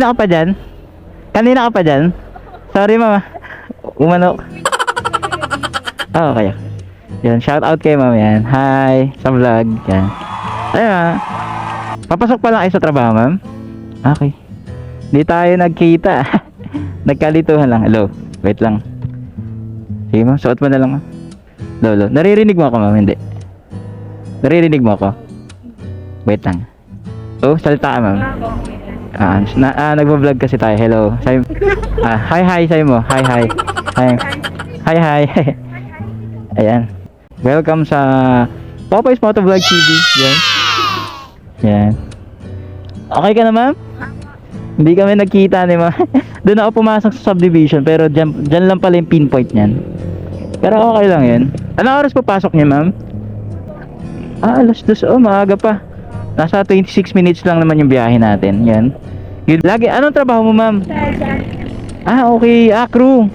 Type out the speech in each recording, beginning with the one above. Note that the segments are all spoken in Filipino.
Kanina ka pa dyan? Kanina ka pa dyan? Sorry mama. Umano. Ah, okay. Yan, shout out kay ma'am yan. Hi, sa vlog. Yan. Ayun ah. Papasok pa lang kayo sa trabaho, ma'am? Okay. Hindi tayo nagkita. Nagkalituhan lang. Hello. Wait lang. Sige ma'am, suot mo na lang ma'am. Lolo, naririnig mo ako ma'am? Hindi. Naririnig mo ako? Wait lang. Oh, salita ka ma'am. Ah, na, ah, nagvo-vlog kasi tayo. Hello. Say, ah, hi hi say mo. Hi hi. Hi. Hi hi. Ayan. Welcome sa Popeyes Motovlog TV. Yan. Yan. Okay ka na ma'am? Hindi kami nagkita ni ma'am. Doon ako pumasok sa subdivision pero dyan, dyan lang pala yung pinpoint niyan. Pero okay lang yun. Anong oras papasok niya ma'am? Ah, alas dos. Oh, maaga pa. Nasa 26 minutes lang naman yung biyahe natin. Yan. Yun. Lagi, anong trabaho mo, ma'am? Ah, okay. Ah, crew.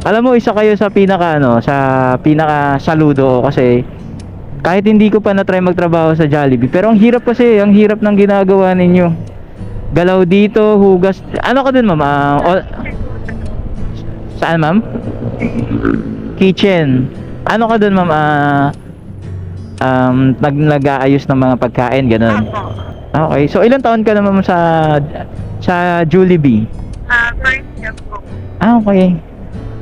Alam mo, isa kayo sa pinaka, ano, sa pinaka saludo kasi kahit hindi ko pa na-try magtrabaho sa Jollibee. Pero ang hirap kasi, ang hirap ng ginagawa ninyo. Galaw dito, hugas. Ano ka din, ma'am? Ah, o- saan, ma'am? Kitchen. Ano ka dun, ma'am? Ah, um, nag nag-aayos ng mga pagkain, ganun. Okay. So, ilang taon ka na, ma'am, sa sa Jollibee? Ah, first job po. Ah, okay.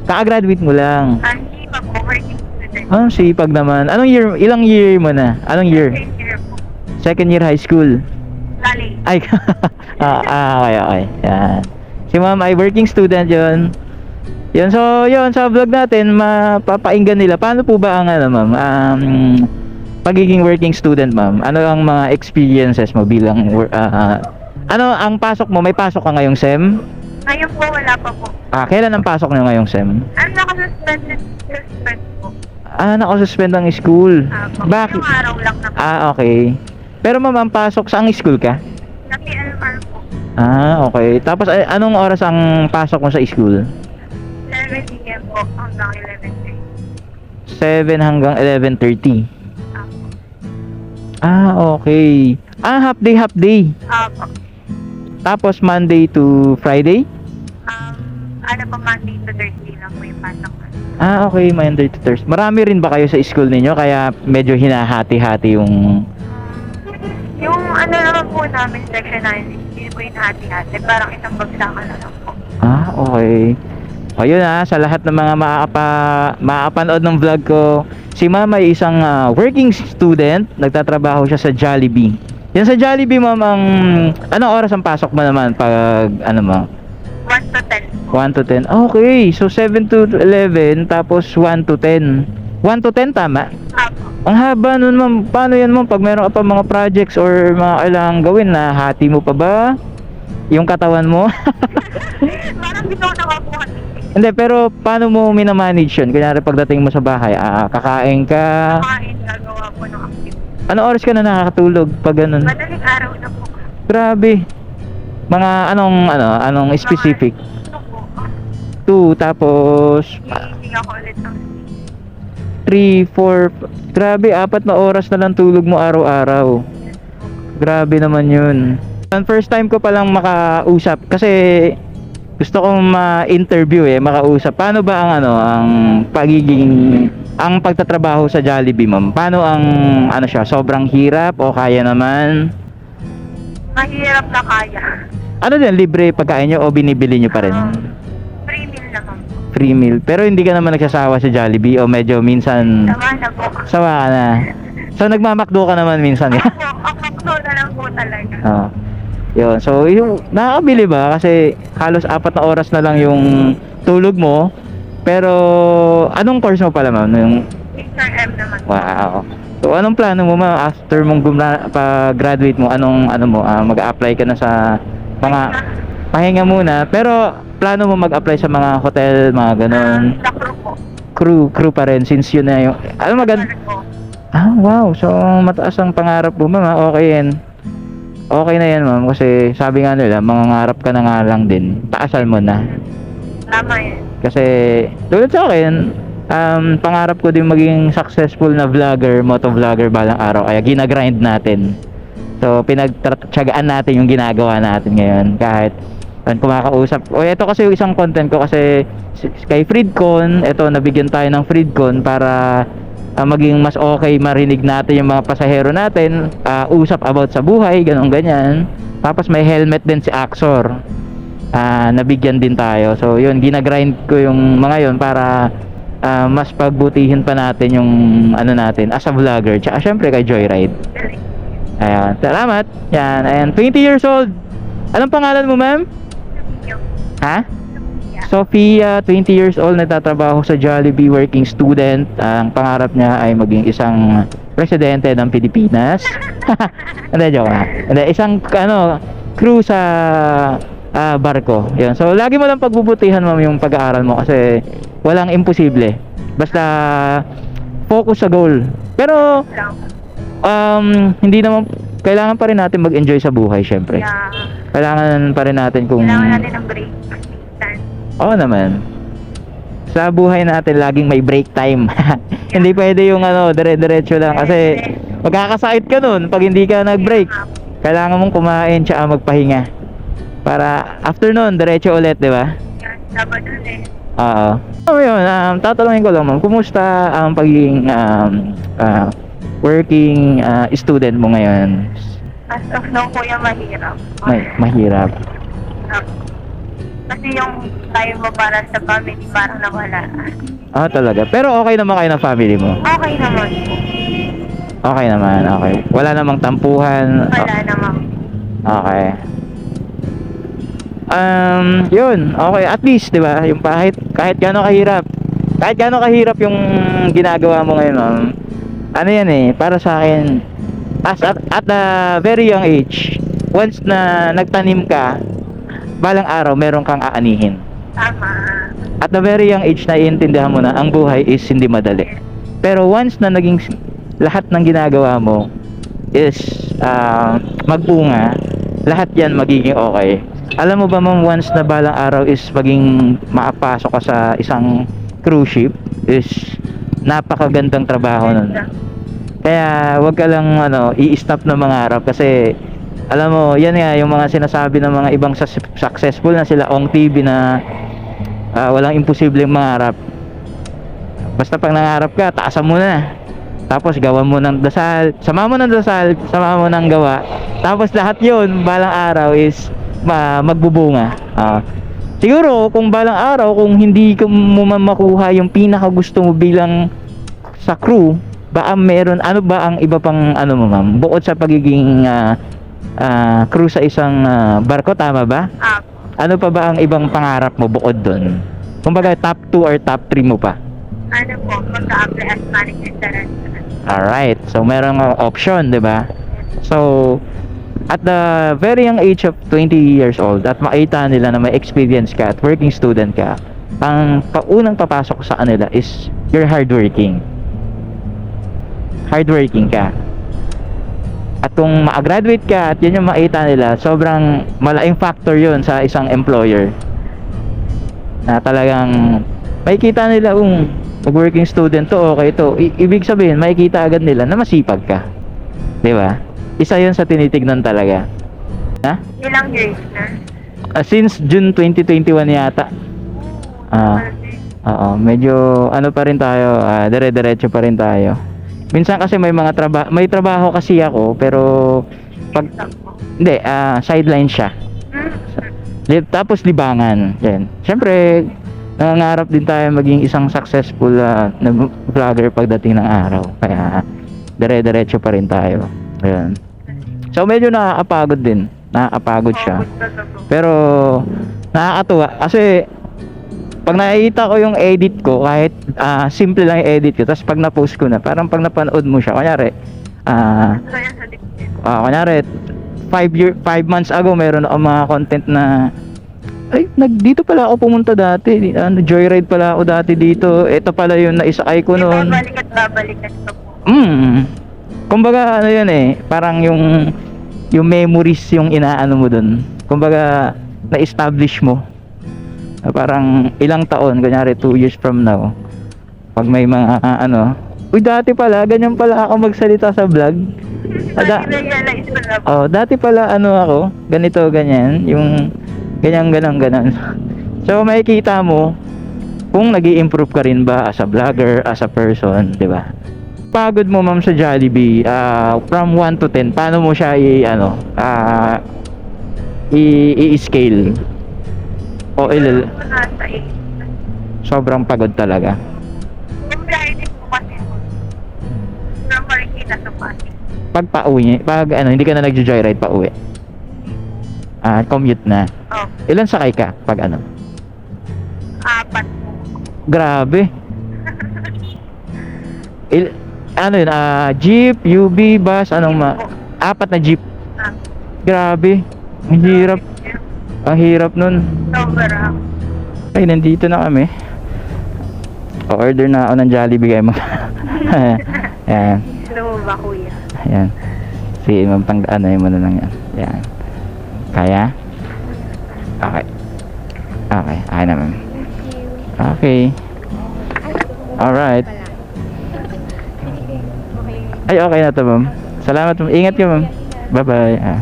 Kaka-graduate mo lang. Ah, hindi pa po working student. Ah, sipag naman. Anong year, ilang year mo na? Anong year? Second year po. Second year high school. Lali. Ay, ah, ah, okay, okay. Yan. Si ma'am ay working student yon. Yan, so, yon sa vlog natin, mapapainggan nila. Paano po ba ang, ano, ma'am, um, pagiging working student, ma'am? Ano ang mga experiences mo bilang, wor- ah, ah, ano ang pasok mo? May pasok ka ngayong SEM? Ngayon po, wala pa po. Ah, kailan ang pasok niyo ngayong SEM? Ano nakasuspended suspend po? Ah, naka-suspend ang school. Ah, po. Bakit? Yung araw lang na po. Ah, okay. Pero ma'am, ang pasok sa ang school ka? Sa PLR po. Ah, okay. Tapos ay, anong oras ang pasok mo sa school? 7 p.m. po hanggang 11 7 hanggang 11:30. Ah, okay. Ah, half day, half day. Ah, po. Tapos Monday to Friday? Um, ano po, Monday to Thursday lang po yung pasok. Ah, okay, Monday to Thursday. Marami rin ba kayo sa school ninyo kaya medyo hinahati-hati yung Yung ano naman po namin, section 9, hindi po yung hati-hati. Parang isang bagsakan na lang po. Ah, okay. O yun ah, sa lahat ng mga maapa, maapanood ng vlog ko, si Mama ay isang ah, working student, nagtatrabaho siya sa Jollibee. Yan sa Jollibee, Ma'am, ang anong oras ang pasok mo naman pag ano mo? 1 to 10 po. 1 to 10. Okay, so 7 to 11 tapos 1 to 10. 1 to 10 tama? Ah, po. Ang haba nun ma'am. Paano yan ma'am? Pag meron ka pa mga projects or mga kailangan gawin na hati mo pa ba? Yung katawan mo? Parang hindi ko nakakuha. Hindi, pero paano mo minamanage yun? Kunyari pagdating mo sa bahay, ah, kakain ka. Kain, gagawa po ng activity. Ano oras ka na nakakatulog pag ganun? Madaling araw na po. Grabe. Mga anong, ano, anong specific? 2, tapos Hindi ako ulit ng 3, 4, grabe, apat na oras na lang tulog mo araw-araw. Grabe naman yun. Ang first time ko palang makausap kasi gusto kong ma-interview eh, makausap. Paano ba ang ano, ang pagiging ang pagtatrabaho sa Jollibee, ma'am? Paano ang ano siya, sobrang hirap o kaya naman? Mahirap na kaya. Ano din libre pagkain nyo o binibili nyo pa rin? Um, free meal naman po. Free meal. Pero hindi ka naman nagsasawa sa Jollibee o medyo minsan Tama na po. sawa na. So nagmamakdo ka naman minsan. Ako, makdo na lang po talaga. Oo. Yun. So, yung nakakabili ba? Kasi halos apat na oras na lang yung tulog mo. Pero, anong course mo pala, ma'am? Yung, HRM naman. wow. So, anong plano mo, ma'am, after mong gumra- pag-graduate mo? Anong, ano mo, ah, mag-apply ka na sa mga, pahinga muna. Pero, plano mo mag-apply sa mga hotel, mga ganon. Um, sa crew po. Crew, crew pa rin, since yun na yung, ano maganda? Ah, wow. So, mataas ang pangarap mo, ma'am. Okay yan. Okay na yan, ma'am. Kasi sabi nga nila, mangangarap ka na nga lang din. Taasan mo na. Tama yun. Kasi, tulad sa akin, um, pangarap ko din maging successful na vlogger, motovlogger balang araw. Kaya ginagrind natin. So, pinagtsagaan natin yung ginagawa natin ngayon. Kahit Yan, kumakausap. O ito kasi yung isang content ko kasi kay Freedcon, ito nabigyan tayo ng Freedcon para ah, maging mas okay marinig natin yung mga pasahero natin, ah, usap about sa buhay, ganun ganyan. Tapos may helmet din si Axor. Ah, nabigyan din tayo. So yun, ginagrind ko yung mga yun para ah, mas pagbutihin pa natin yung ano natin as a vlogger. Tsaka syempre kay Joyride. Ayan, salamat. Yan, ayan, 20 years old. Anong pangalan mo, ma'am? Ha? Sophia. Sophia, 20 years old, nagtatrabaho sa Jollibee working student. Ang pangarap niya ay maging isang presidente ng Pilipinas. Hindi, joke na. Hindi, isang ano, crew sa ah, barko. Yun. So, lagi mo lang pagbubutihan mo yung pag-aaral mo kasi walang imposible. Basta focus sa goal. Pero um, hindi naman kailangan pa rin natin mag-enjoy sa buhay syempre. Yeah. Kailangan pa rin natin kung Kailangan natin ng break. Oo naman. Sa buhay natin laging may break time. hindi pwede yung ano, dire-diretso lang kasi magkakasakit ka nun pag hindi ka nag-break. Kailangan mong kumain tsaka magpahinga. Para after nun, diretso ulit, di ba? Dapat ulit. Oo. So yun, um, tatanungin ko lang ma'am, kumusta ang pagiging um, ah, working ah, student mo ngayon? As of now, kuya, mahirap. May, mahirap. Ah, Kasi yung time mo para sa family parang nawala. Ah, talaga. Pero okay naman kayo ng family mo? Okay naman. Okay naman, okay. Wala namang tampuhan. Wala naman. Okay. Um, yun. Okay, at least, 'di ba? Yung kahit kahit gaano kahirap. Kahit gaano kahirap yung ginagawa mo ngayon, ma'am. Ano 'yan eh, para sa akin as at, at a very young age, once na nagtanim ka, balang araw meron kang aanihin. Tama. At a very young age na iintindihan mo na ang buhay is hindi madali. Pero once na naging lahat ng ginagawa mo is ah, magbunga, lahat yan magiging okay. Alam mo ba ma'am, once na balang araw is maging makapasok ka sa isang cruise ship is napakagandang trabaho nun. Kaya wag ka lang ano, i-stop na mangarap kasi alam mo, yan nga yung mga sinasabi ng mga ibang successful na sila on TV na ah, walang imposibleng mangarap. Basta pag nangarap ka, taasan mo na. Tapos gawan mo ng dasal, sama mo ng dasal, sama mo ng gawa. Tapos lahat 'yon balang araw is ma magbubunga. Ah. siguro kung balang araw kung hindi mo man makuha yung pinaka gusto mo bilang sa crew, baka meron ano ba ang iba pang ano mo ma'am? Bukod sa pagiging ah, ah, crew sa isang ah, barko tama ba? Ah, Ano pa ba ang ibang pangarap mo bukod doon? Kumbaga top 2 or top 3 mo pa? ano po, mag-a-apply as restaurant. Alright. So, meron nga option, di ba? So, at the very young age of 20 years old, at makita nila na may experience ka at working student ka, ang paunang papasok sa kanila is you're hardworking. Hardworking ka. At kung ma-graduate ka at yun yung makita nila, sobrang malaking factor yun sa isang employer. Na talagang makikita nila kung mag-working student to, okay to. I- ibig sabihin, makikita agad nila na masipag ka. 'Di ba? Isa 'yun sa tinitignan talaga. Ha? Ilang years na? Since June 2021 yata. Ah. Oo, medyo ano pa rin tayo, ah, dire-diretso pa rin tayo. Minsan kasi may mga trabaho, may trabaho kasi ako, pero pag hindi, ah, sideline siya. Tapos libangan. Yan. Siyempre, nangangarap din tayo maging isang successful ah, na vlogger pagdating ng araw. Kaya, dire-diretso pa rin tayo. Ayan. So, medyo nakakapagod din. Nakakapagod siya. Pero, nakakatuwa. Kasi, pag nakikita ko yung edit ko, kahit ah, simple lang yung edit ko, tapos pag na-post ko na, parang pag napanood mo siya, kunyari, ah, dikit. Ah, kunyari, five year, five months ago, meron ako mga content na ay, nag, dito pala ako pumunta dati. Ano, joyride pala ako dati dito. Ito pala yung naisakay ko noon. Babalik at babalik at pa po. Mm. Kumbaga, ano yun eh, parang yung yung memories yung inaano mo dun. Kumbaga, na-establish mo. Na parang ilang taon, kunyari 2 years from now, pag may mga ah, ano, uy dati pala, ganyan pala ako magsalita sa vlog. Na po. Oh, dati pala ano ako, ganito ganyan, yung Ganyan, ganyan, ganyan. So, makikita mo kung nag improve ka rin ba as a vlogger, as a person, di ba? Pagod mo ma'am sa Jollibee, ah, from 1 to 10, paano mo siya i, ano, ah, i, i-scale? O il, Siguro po nasa 8. sobrang pagod talaga. Yung din po kasi. From Marikina to Pasig. Pag pauwi, pag ano, hindi ka na nagjo-joyride pa uwi. Ah, commute na. Oh, Ilan sakay ka pag ano? apat po. Grabe. Il, ano yun, ah, jeep, UB, bus, anong ma... Apat na jeep. Ah, Grabe. Ang hirap. Ang hirap nun. Sobra. Ay, nandito na kami. O-order na ako ng Jollibee kayo mga... Ayan. Ano mo ba, kuya? Ayan. Sige, mapang ano yung muna lang yan. Ayan. Kaya? Okay. Okay. Ay naman. Okay. Alright. Ay, okay na to, ma'am. Salamat, ma'am. Ingat ka, ma'am. Bye-bye. Ah.